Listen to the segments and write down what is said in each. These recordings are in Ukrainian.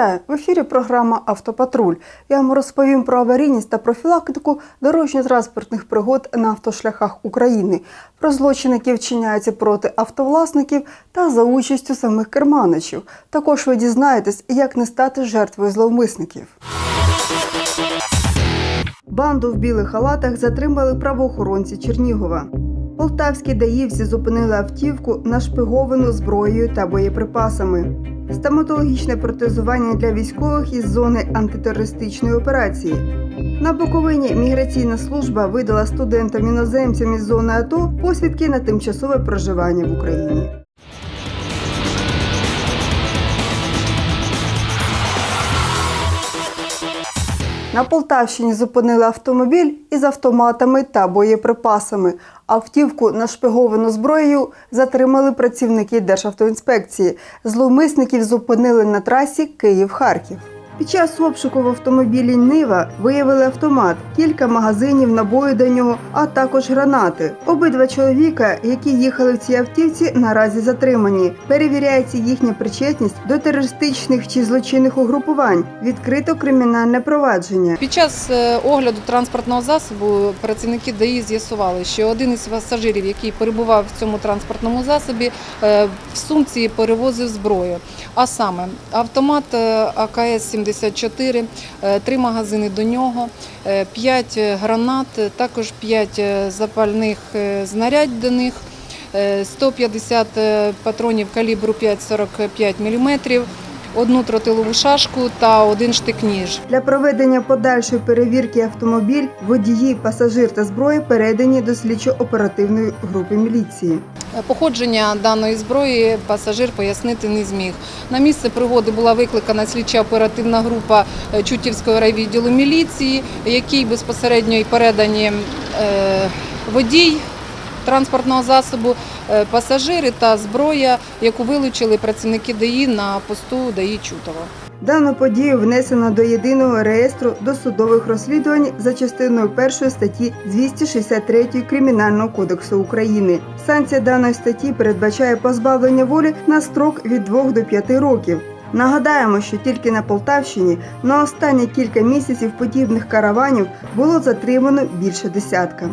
Вітаю! В ефірі програма Автопатруль. Я вам розповім про аварійність та профілактику дорожньо-транспортних пригод на автошляхах України, про злочини, які вчиняються проти автовласників та за участю самих керманичів. Також ви дізнаєтесь, як не стати жертвою зловмисників. Банду в білих халатах затримали правоохоронці Чернігова. Полтавські даївці зупинили автівку нашпиговану зброєю та боєприпасами. Стоматологічне протезування для військових із зони антитерористичної операції. На Буковині міграційна служба видала студентам-іноземцям із зони АТО посвідки на тимчасове проживання в Україні. На Полтавщині зупинили автомобіль із автоматами та боєприпасами. Автівку, нашпиговану зброєю, затримали працівники Державтоінспекції. Зловмисників зупинили на трасі Київ-Харків. Під час обшуку в автомобілі Нива виявили автомат, кілька магазинів набої до нього, а також гранати. Обидва чоловіка, які їхали в цій автівці, наразі затримані. Перевіряється їхня причетність до терористичних чи злочинних угрупувань. Відкрито кримінальне провадження. Під час е, огляду транспортного засобу працівники ДАІ з'ясували, що один із пасажирів, який перебував в цьому транспортному засобі, е, в сумці перевозив зброю. А саме автомат е, АКС 70 54, е, три магазини до нього, е, п'ять е, гранат, також п'ять запальних знарядь до них, 150 патронів калібру 5,45 міліметрів одну тротилову шашку та один штик-ніж. Для проведення подальшої перевірки автомобіль, водії, пасажир та зброї передані до слідчо-оперативної групи міліції. Походження даної зброї пасажир пояснити не зміг. На місце пригоди була викликана слідча оперативна група е, Чутівського райвідділу міліції, якій безпосередньо і передані е, водій транспортного засобу, е, пасажири та зброя, яку вилучили працівники ДАІ на посту ДАІ Чутова. Дану подію внесено до єдиного реєстру досудових розслідувань за частиною 1 статті 263 Кримінального кодексу України. Санкція даної статті передбачає позбавлення волі на строк від 2 до 5 років. Нагадаємо, що тільки на Полтавщині на останні кілька місяців подібних караванів було затримано більше десятка.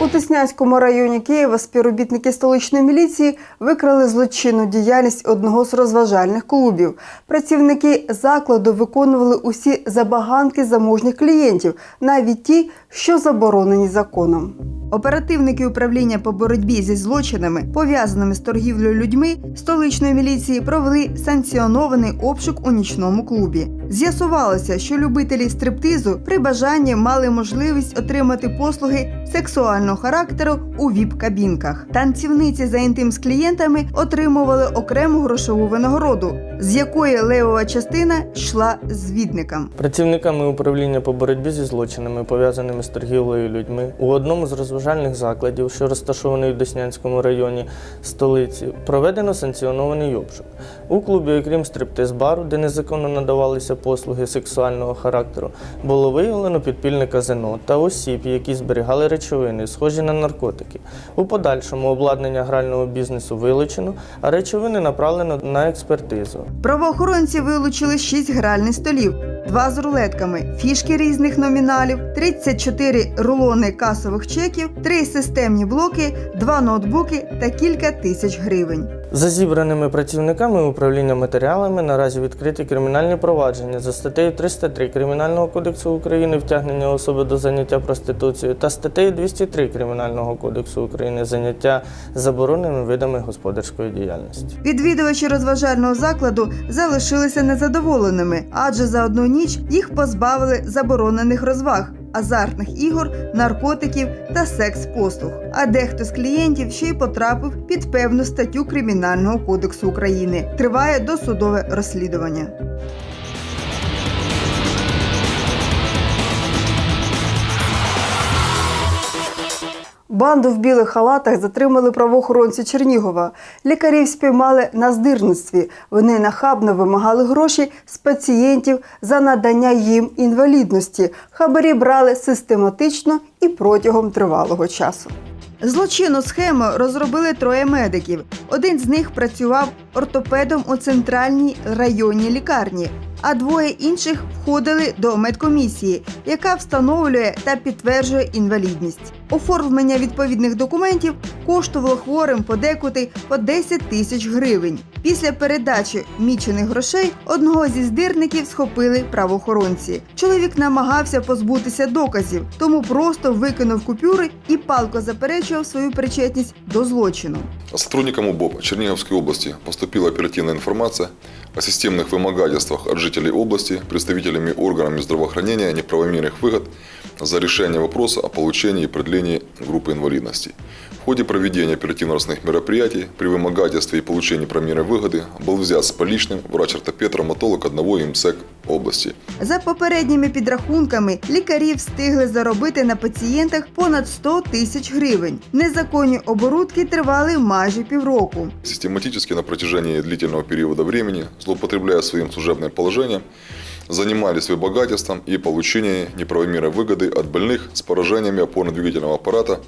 У Тиснянському районі Києва співробітники столичної міліції викрали злочинну діяльність одного з розважальних клубів. Працівники закладу виконували усі забаганки заможніх клієнтів, навіть ті, що заборонені законом. Оперативники управління по боротьбі зі злочинами, пов'язаними з торгівлею людьми, столичної міліції провели санкціонований обшук у нічному клубі. З'ясувалося, що любителі стриптизу при бажанні мали можливість отримати послуги сексуального характеру у віп-кабінках. Танцівниці за інтим з клієнтами отримували окрему грошову винагороду, з якої левова частина йшла звідникам. Працівниками управління по боротьбі зі злочинами, пов'язаними з торгівлею людьми, у одному з розважальних закладів, що розташований у Деснянському районі столиці, проведено санкціонований обшук. У клубі, окрім стриптиз-бару, де незаконно надавалися послуги сексуального характеру, було виявлено підпільне казино та осіб, які зберігали речовини, схожі на наркотики. У подальшому обладнання грального бізнесу вилучено, а речовини направлено на експертизу. Правоохоронці вилучили 6 гральних столів, два з рулетками, фішки різних номіналів, 34 рулони касових чеків, три системні блоки, два ноутбуки та кілька тисяч гривень. За зібраними працівниками управління матеріалами наразі відкриті кримінальні провадження за статтею 303 Кримінального кодексу України втягнення особи до заняття проституцією та статтею 203 Кримінального кодексу України заняття забороненими видами господарської діяльності. Відвідувачі розважального закладу залишилися незадоволеними, адже за одну ніч їх позбавили заборонених розваг. Азартних ігор, наркотиків та секс-послуг. А дехто з клієнтів ще й потрапив під певну статтю Кримінального кодексу України. Триває досудове розслідування. Банду в білих халатах затримали правоохоронці Чернігова. Лікарів спіймали на здирництві. Вони нахабно вимагали гроші з пацієнтів за надання їм інвалідності. Хабарі брали систематично і протягом тривалого часу. Злочинну схему розробили троє медиків. Один з них працював ортопедом у центральній районній лікарні, а двоє інших входили до медкомісії, яка встановлює та підтверджує інвалідність. Оформлення відповідних документів коштувало хворим подекуди по 10 тисяч гривень. Після передачі мічених грошей одного зі здирників схопили правоохоронці. Чоловік намагався позбутися доказів, тому просто викинув купюри і палко заперечував свою причетність до злочину. Сотрудникам УБОП Черниговской области поступила оперативная информация о системных вымогательствах от жителей области представителями органами здравоохранения неправомерных выгод за решение вопроса о получении и продлении группы инвалидности. В ходе проведения оперативно-розыскных мероприятий при вымогательстве и получении правомерной выгоды был взят с поличным врач-ортопед-травматолог одного МСЭК области. За попередніми підрахунками, лікарі встигли заробити на пацієнтах понад 100 тисяч гривень. Незаконні оборудки тривали майже півроку. Систематически на протяжении длительного периода времени, злоупотребляя своим служебным положением, занимались выбогательством и получением неправомерной выгоды от больных с поражениями опорно-двигательного аппарата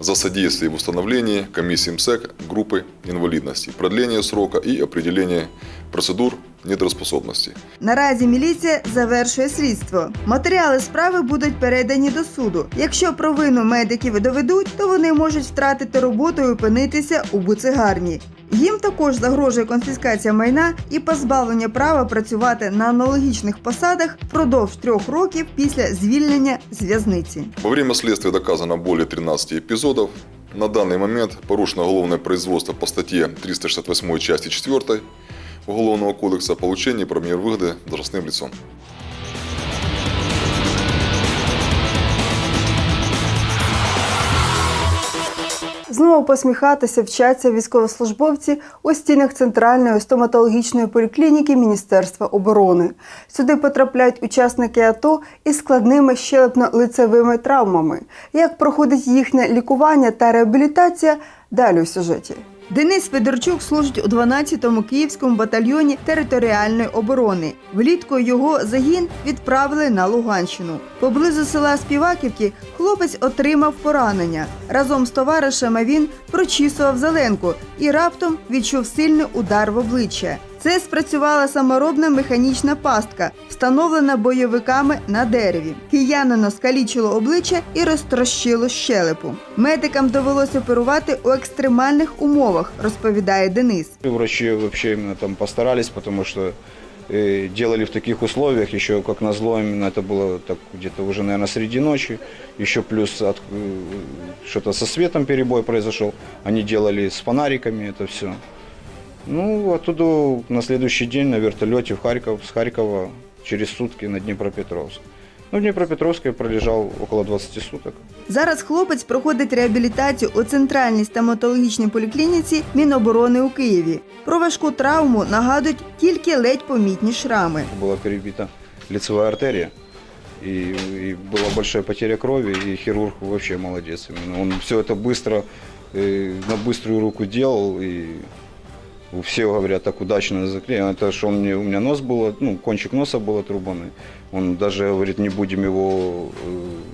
за содействие в установлении комиссии МСЭК группы инвалидности, продление срока и определение процедур нетрудоспособности. Наразі міліція завершує слідство. Матеріали справи будуть передані до суду. Якщо провину медиків доведуть, то вони можуть втратити роботу і опинитися у буцегарні. Їм також загрожує конфіскація майна і позбавлення права працювати на аналогічних посадах впродовж трьох років після звільнення з в'язниці. Во время следствия доказано более 13 эпизодов. На данный момент порушено уголовное производство по статье 368 части 4 Уголовного кодекса о получении правомер выгоды должностным лицом. Знову посміхатися вчаться військовослужбовці у стінах центральної стоматологічної поліклініки Міністерства оборони. Сюди потрапляють учасники АТО із складними щелепно-лицевими травмами. Як проходить їхнє лікування та реабілітація? Далі у сюжеті. Денис Федорчук служить у 12-му Київському батальйоні територіальної оборони. Влітку його загін відправили на Луганщину. Поблизу села Співаківки хлопець отримав поранення. Разом з товаришами він прочісував зеленку і раптом відчув сильний удар в обличчя. Це спрацювала саморобна механічна пастка, встановлена бойовиками на дереві. Киянину скалічило обличчя і розтрощило щелепу. Медикам довелося оперувати у екстремальних умовах, розповідає Денис. И Врачи вообще именно там постарались, потому что э, делали в таких условиях, еще как назло, именно это было так где-то уже, наверное, среди ночи, еще плюс от, э, что-то со светом перебой произошел, они делали с фонариками это все. Ну, оттуда на следующий день на вертолете в Харьков, с Харькова через сутки на Днепропетровск. Ну, в Днепропетровске пролежал около 20 суток. Зараз хлопець проходить реабілітацію у центральній стоматологічній поліклініці Міноборони у Києві. Про важку травму нагадують тільки ледь помітні шрами. была перебита лицевая артерия. И, и была большая потеря крови, и хирург вообще молодец. Именно. Он все это быстро, э, на быструю руку делал, и все говорят, так удачно заклеил. Это что он мне, у меня нос был, ну, кончик носа был отрубанный. Он даже говорит, не будем его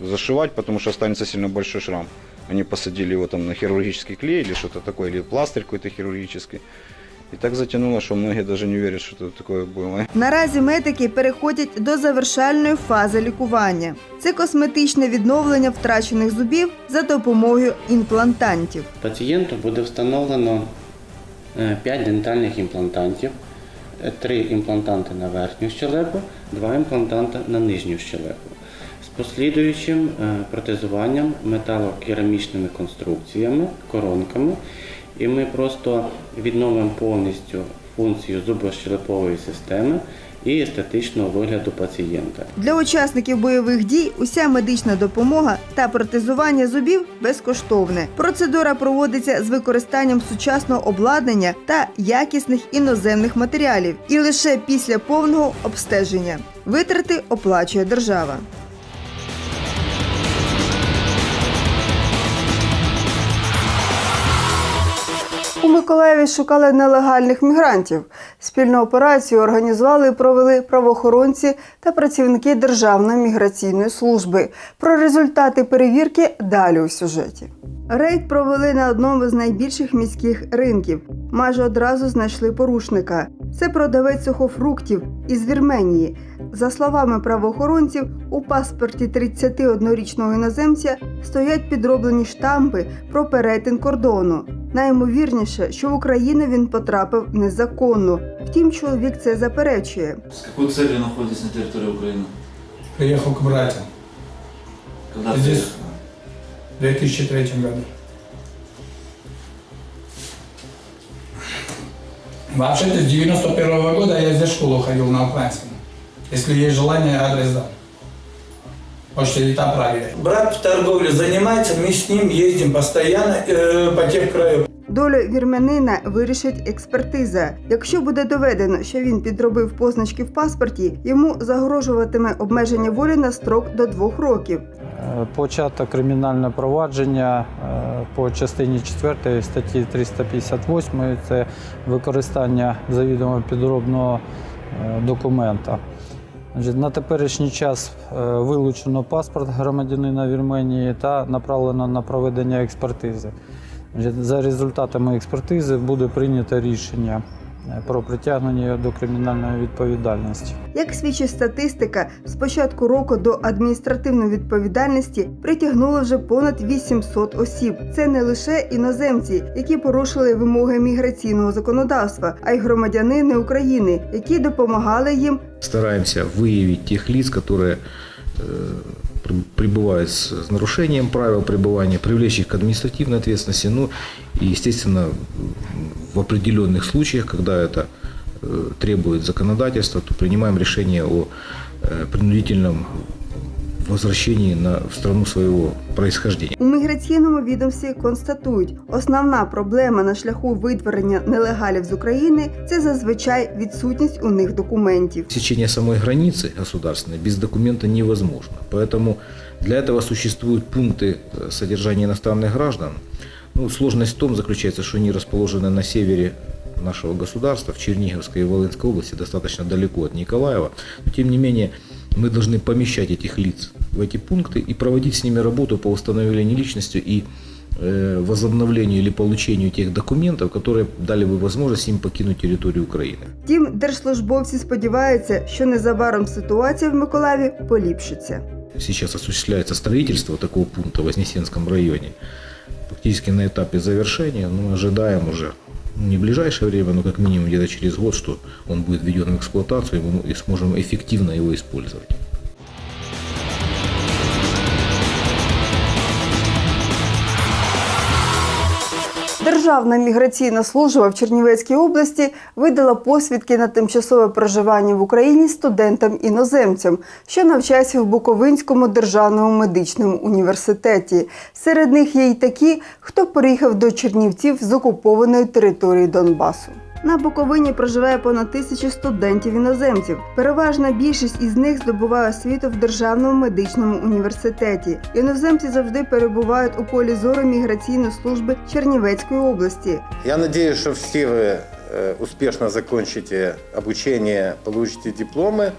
э, зашивать, потому что останется сильно большой шрам. Они посадили его там на хирургический клей или что-то такое, или пластырь какой-то хирургический. И так затянуло, что многие даже не верят, что это такое было. Наразі медики переходять до завершальної фази лікування. Це косметичне відновлення втрачених зубів за допомогою імплантантів. Пацієнту буде встановлено 5 дентальних імплантантів, 3 імплантанти на верхню щелепу, 2 імплантанти на нижню щелепу. З послідуючим е, протезуванням металокерамічними конструкціями, коронками. І ми просто відновимо повністю функцію зубощелепової системи і естетичного вигляду пацієнта. Для учасників бойових дій уся медична допомога та протезування зубів безкоштовне. Процедура проводиться з використанням сучасного обладнання та якісних іноземних матеріалів і лише після повного обстеження. Витрати оплачує держава. У Миколаєві шукали нелегальних мігрантів. Спільну операцію організували і провели правоохоронці та працівники Державної міграційної служби. Про результати перевірки далі у сюжеті. Рейд провели на одному з найбільших міських ринків. Майже одразу знайшли порушника. Це продавець сухофруктів із Вірменії. За словами правоохоронців, у паспорті 31-річного іноземця стоять підроблені штампи про перетин кордону. Наймовірніше, що в Україну він потрапив незаконно. Втім, чоловік це заперечує. С какой целью находитесь на территории Украины? Приехал к братьям Когда Здесь. Приехали? в 2003 году. Вообще-то с 91 года я здесь в школу ходил на украинском. Если есть желание, адрес дам. Можете и там проверить. Брат в торговле занимается, мы с ним ездим постоянно э, по тех краям. Долю вірменина вирішить експертиза. Якщо буде доведено, що він підробив позначки в паспорті, йому загрожуватиме обмеження волі на строк до двох років. Почато кримінальне провадження е, по частині 4 статті 358 це використання завідомо підробного е, документа. На теперішній час е, вилучено паспорт громадянина Вірменії та направлено на проведення експертизи. За результатами експертизи буде прийнято рішення про притягнення його до кримінальної відповідальності. Як свідчить статистика, з початку року до адміністративної відповідальності притягнули вже понад 800 осіб. Це не лише іноземці, які порушили вимоги міграційного законодавства, а й громадянини України, які допомагали їм Стараемся выявить тех лиц, которые э, при- пребывают с с нарушением правил пребывания, привлечь их к административной ответственности, ну и, естественно, м, в определенных случаях, когда это э, требует законодательства, то принимаем решение о э, принудительном возвращении на, в страну своего происхождения. У міграційному відомстві констатують, основна проблема на шляху витворення нелегалів з України це зазвичай відсутність у них документів. Сечение самой границы государственной без документа невозможно. Поэтому для этого существуют пункты э, содержания иностранных граждан. Ну, сложность в том заключается, что они расположены на севере нашего государства, в Черниговской и Волынской области, достаточно далеко от Николаева. Но тем не менее, мы должны помещать этих лиц в эти пункты и проводить с ними работу по установлению личности и э, возобновлению или получению тех документов, которые дали бы возможность им покинуть территорию Украины. Втім, держслужбовці сподіваються, що незабаром ситуація в Миколаєві поліпшиться. Сейчас осуществляется строительство такого пункта в Вознесенском районе. Фактически на этапе завершения, но мы ожидаем уже ну, не в ближайшее время, но как минимум где-то через год, что он будет введен в эксплуатацию и мы и сможем эффективно его использовать. Державна міграційна служба в Чернівецькій області видала посвідки на тимчасове проживання в Україні студентам-іноземцям, що навчаються в Буковинському державному медичному університеті. Серед них є й такі, хто приїхав до Чернівців з окупованої території Донбасу. На Буковині проживає понад тисячі студентів-іноземців. Переважна більшість із них здобуває освіту в державному медичному університеті. Іноземці завжди перебувають у полі зору міграційної служби Чернівецької області. Я надеюсь, что все вы э, успешно закончите обучение, получите дипломы,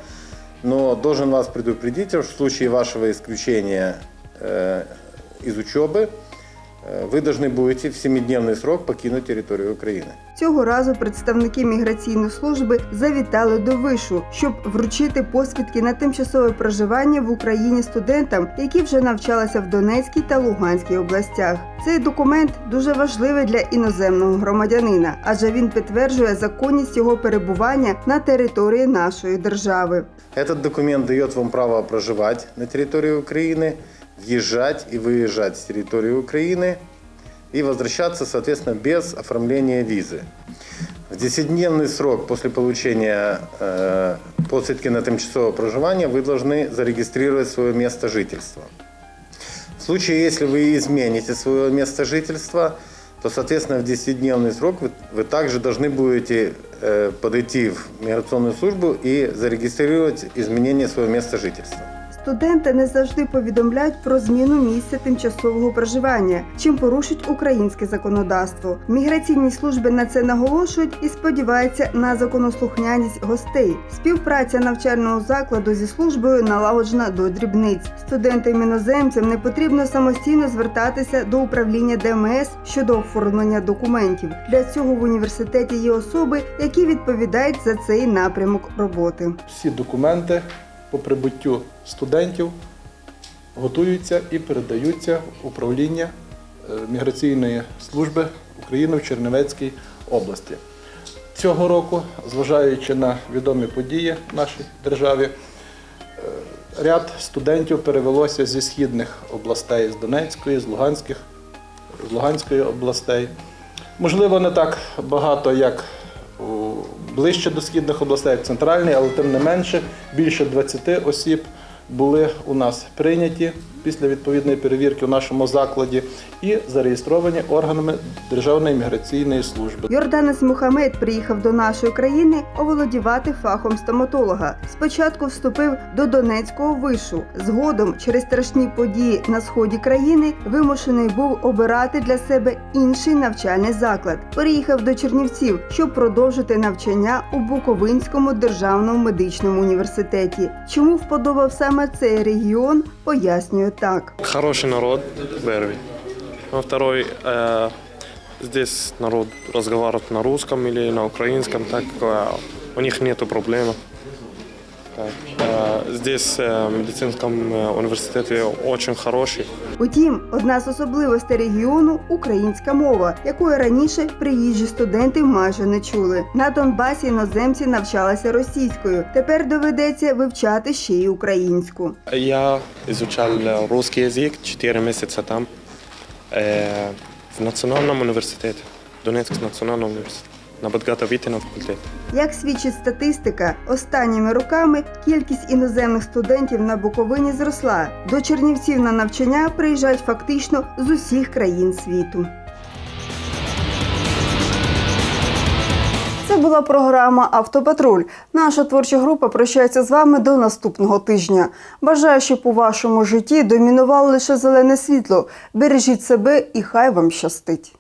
но должен вас предупредить, что в случае вашего исключения э, из учебы э, вы должны будете в 7-дневный срок покинуть территорию Украины. Цього разу представники міграційної служби завітали до вишу, щоб вручити посвідки на тимчасове проживання в Україні студентам, які вже навчалися в Донецькій та Луганській областях. Цей документ дуже важливий для іноземного громадянина, адже він підтверджує законність його перебування на території нашої держави. Этот документ дает вам право проживать на территории Украины, въезжать и выезжать с территории Украины и возвращаться, соответственно, без оформления визы. В 10-дневный срок после получения э, посвідки на тимчасовое проживание вы должны зарегистрировать свое место жительства. В случае, если вы измените свое место жительства, то, соответственно, в 10-дневный срок вы, вы также должны будете э, подойти в миграционную службу и зарегистрировать изменение своего места жительства. Студенти не завжди повідомляють про зміну місця тимчасового проживання, чим порушують українське законодавство. Міграційні служби на це наголошують і сподіваються на законослухняність гостей. Співпраця навчального закладу зі службою налагоджена до дрібниць. Студентам-іноземцям не потрібно самостійно звертатися до управління ДМС щодо оформлення документів. Для цього в університеті є особи, які відповідають за цей напрямок роботи. Всі документи по прибуттю студентів готуються і передаються в управління е, міграційної служби України в Чернівецькій області. Цього року, зважаючи на відомі події в нашій державі, е, ряд студентів перевелося зі східних областей, з Донецької, з Луганських, з Луганської областей. Можливо, не так багато, як ближче до східних областей, як центральний, але тим не менше більше 20 осіб були у нас прийняті після відповідної перевірки у нашому закладі і зареєстровані органами Державної міграційної служби. Йорданець Мухамед приїхав до нашої країни оволодівати фахом стоматолога. Спочатку вступив до Донецького вишу. Згодом, через страшні події на сході країни, вимушений був обирати для себе інший навчальний заклад. Переїхав до Чернівців, щоб продовжити навчання у Буковинському державному медичному університеті. Чому вподобав саме цей регіон, пояснює так. Хороший народ, первый. А второй, э, здесь народ разговаривает на русском или на украинском, так э, у них нету проблем. Так, э, здесь э, в медицинском э, университете очень хороший. Утім, одна з особливостей регіону українська мова, якої раніше приїжджі студенти майже не чули. На Донбасі іноземці навчалися російською. Тепер доведеться вивчати ще й українську. Я изучал э, русский язык 4 месяца там, э, в национальном университете, Донецкий национальный университет, на подготовительном факультете. Як свідчить статистика, останніми роками кількість іноземних студентів на Буковині зросла. До Чернівців на навчання приїжджають фактично з усіх країн світу. Це була програма Автопатруль. Наша творча група прощається з вами до наступного тижня. Бажаю, щоб у вашому житті домінувало лише зелене світло. Бережіть себе і хай вам щастить.